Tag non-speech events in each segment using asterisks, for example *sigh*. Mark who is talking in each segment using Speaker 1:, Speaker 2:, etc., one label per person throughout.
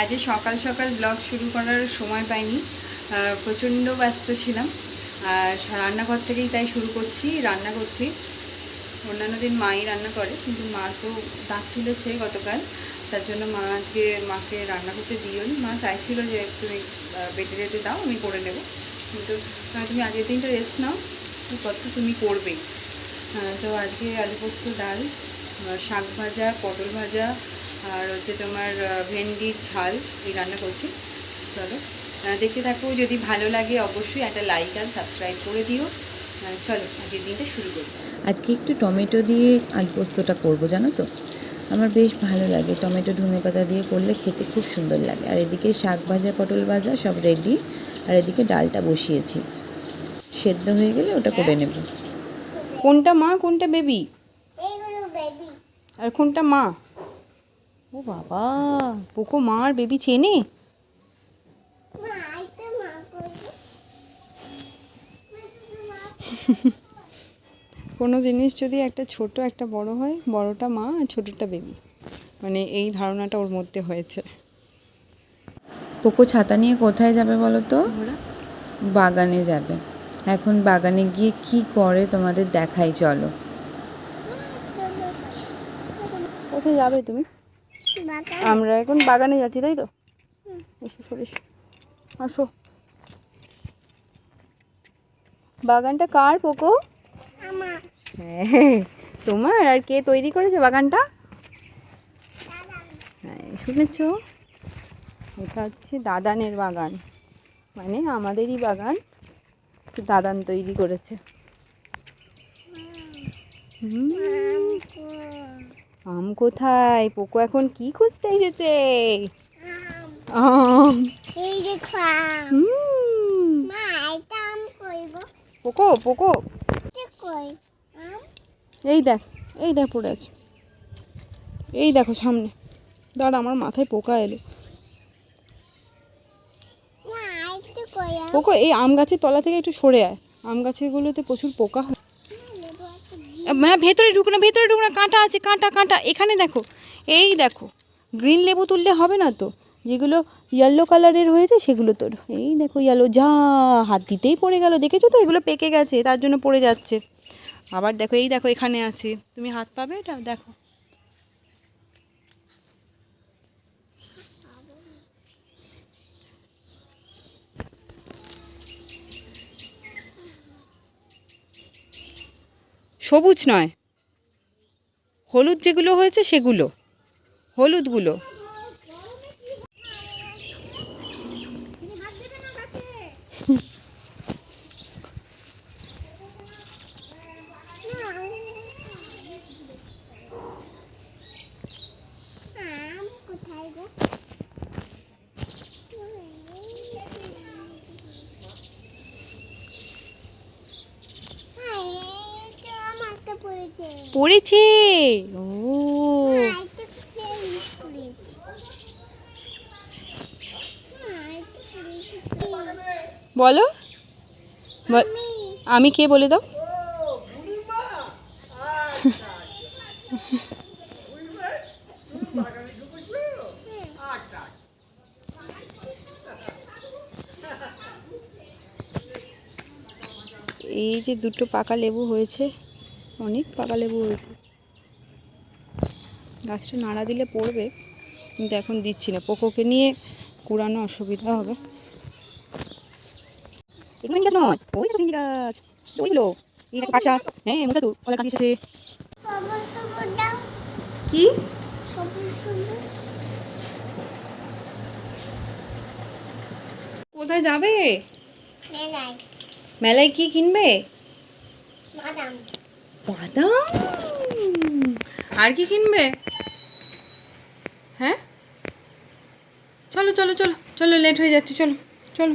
Speaker 1: আজকে সকাল সকাল ব্লগ শুরু করার সময় পাইনি। প্রচণ্ড ব্যস্ত ছিলাম। আর রান্নাঘর থেকেই তাই শুরু করছি রান্না করছি। অন্যান্য দিন মাই রান্না করে কিন্তু মা তো দাঁত তুলেছে গতকাল। তার জন্য মা আজকে মাকে রান্না করতে দিওনি। মা চাইছিল যে তুমি বেটে যেতে দাও আমি করে নেব। কিন্তু তুমি আগের দিনটা রেস্ট নাও কত তুমি করবেই আহ, তো আজকে আলু পোস্ত ডাল শাক ভাজা পটল ভাজা আর হচ্ছে তোমার ভেন্ডির ঝাল এই রান্না করছি। চলো। দেখতে থাকো যদি ভালো লাগে অবশ্যই একটা লাইক আর সাবস্ক্রাইব করে দিও। চলো আজকের দিনটা শুরু করি।
Speaker 2: আজকে একটু টমেটো দিয়ে আলু পোস্তটা করব জানো তো? আমার বেশ ভালো লাগে টমেটো ধনে পাতা দিয়ে করলে খেতে খুব সুন্দর লাগে। আর এদিকে শাক ভাজা পটল ভাজা সব রেডি আর এদিকে ডালটা বসিয়েছি। সেদ্ধ হয়ে গেলে ওটা করে নেব।
Speaker 1: কোনটা মা? কোনটা বেবি আর কোনটা মা? ও বাবা পোকো মা আর বেবি চেনে? কোনো জিনিস যদি একটা ছোট একটা বড় হয় বড়টা মা আর ছোটটা বেবি। মানে এই ধারণাটা ওর মধ্যে হয়েছে।
Speaker 2: পোকো ছাতা নিয়ে কোথায় যাবে বলো তো? বাগানে যাবে। এখন বাগানে গিয়ে কি করে তোমাদের দেখাই চলো।
Speaker 1: কোথায় যাবে তুমি? আমরা এখন বাগানে যাচ্ছি তাই তো? আসো। বাগানটা কার পোকো? হ্যাঁ তোমার? আর কে তৈরি করেছে বাগানটা? হ্যাঁ শুনেছ? এটা হচ্ছে দাদানের বাগান। মানে আমাদেরই বাগান। তো দাদান তৈরি করেছে। হুম, আম কোথায়? পোকো এখন কি খুঁজতে এসেছে? আম।
Speaker 3: এই যে মা এটা আম কইব
Speaker 1: পোকো পোকো।
Speaker 3: কই? আম?
Speaker 1: এই দেখ এই দেখ পড়ে আছে। এই দেখো সামনে। দাঁড়া আমার মাথায় পোকা এলো। পোকো এই আম গাছের তলা থেকে একটু সরে আয়। আম গাছগুলোতে প্রচুর পোকা হয়। মানে ভেতরে ঢুকনো ভেতরে ঢুকনো কাঁটা আছে, কাঁটা কাঁটা। এখানে দেখো, এই দেখো গ্রিন লেবু তুললে হবে না তো? যেগুলো ইয়েলো কালারের হয়েছে, সেগুলো তোর। এই দেখো ইয়েলো যা হাত দিতেই পড়ে গেল। দেখেছ তো? এগুলো পেকে গেছে, তার জন্য পড়ে যাচ্ছে। আবার দেখো, এই দেখো, এখানে আছে। তুমি হাত পাবে এটা? দেখো। সবুজ নয়। হলুদ যেগুলো হয়েছে সেগুলো। হলুদগুলো
Speaker 3: আরে আম আটকে পড়েছে?
Speaker 1: ও। বল- আমি কে বলে দাও? এই যে দুটো পাকা লেবু হয়েছে। অনেক পাকা লেবু হয়েছে। গাছটা নাড়া দিলে পড়বে কিন্তু এখন দিচ্ছি না। পোকোকে নিয়ে কুড়ানো অসুবিধা হবে। গাছ নয়। ওই তো গাছ। ওইগুলো এই হ্যাঁ মোটা তো। এসেছে কি? কোথায় যাবে? মেলায় কি কিনবে?
Speaker 3: বাদাম।
Speaker 1: বাদাম? আর কি কিনবে? হ্যাঁ? চলো চলো চলো চলো লেট হয়ে যাচ্ছে চলো চলো।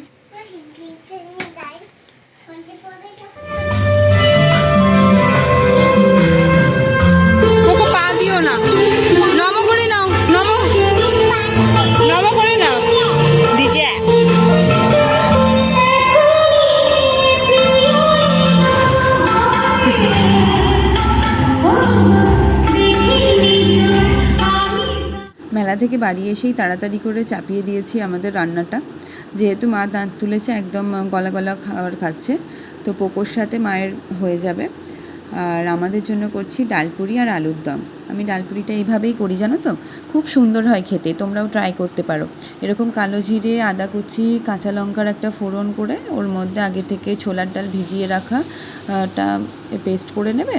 Speaker 2: থেকে বাড়ি এসেই তাড়াতাড়ি করে চাপিয়ে দিয়েছি আমাদের রান্নাটা। যেহেতু মা দাঁত তুলেছে একদম গলা গলা খাবার খাচ্ছে তো পোকোর সাথে মায়ের হয়ে যাবে। আর আমাদের জন্য করছি ডালপুরি আর আলুর দম। আমি ডালপুরিটা এইভাবেই করি জানো তো? খুব সুন্দর হয় খেতে তোমরাও ট্রাই করতে পারো। এরকম কালো জিরে আদা কুচি কাঁচা লঙ্কার একটা ফোড়ন করে ওর মধ্যে আগে থেকে ছোলার ডাল ভিজিয়ে রাখা আহ, টা পেস্ট করে নেবে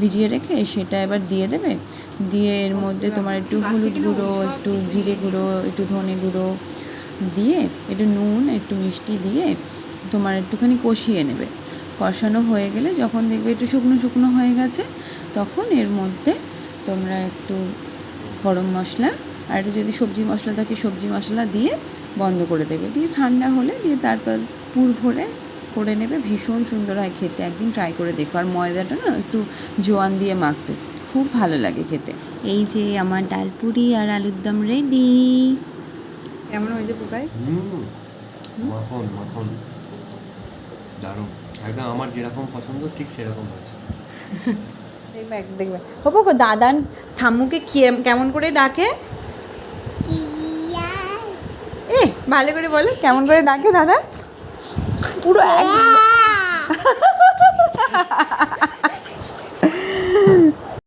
Speaker 2: ভিজিয়ে রেখে সেটা এবার দিয়ে দেবে। দিয়ে এর মধ্যে তোমার একটু হলুদ গুঁড়ো, একটু জিরে গুঁড়ো, একটু ধনে গুঁড়ো দিয়ে একটু নুন, একটু মিষ্টি দিয়ে তোমার একটুখানি কষিয়ে নেবে। কষানো হয়ে গেলে যখন দেখবে একটু শুকনো শুকনো হয়ে গেছে, তখন এর মধ্যে তোমরা একটু গরম মশলা আর একটু যদি সবজি মশলা থাকে সবজি মশলা দিয়ে বন্ধ করে দেবে। দিয়ে ঠান্ডা হলে দিয়ে তারপর পুর ভরে করে নেবে ভীষণ সুন্দর হয় খেতে। একদিন ট্রাই করে দেখো। আর ময়দাটা না একটু জোয়ান দিয়ে মাখবে। খুব ভালো লাগে খেতে। এই যে আমার ডাল পুরি আর আলুর দম রেডি
Speaker 1: কেমন হয়েছে পোকাই
Speaker 4: মাখন মাখন। দারুণ। একদম আমার যেরকম পছন্দ ঠিক সেরকম হয়েছে।
Speaker 1: দেখবে দেখবে। দাদান ঠাম্মুকে কেমন করে ডাকে? এ ভালো করে বলো। কেমন করে ডাকে দাদা পুরো একদম *laughs*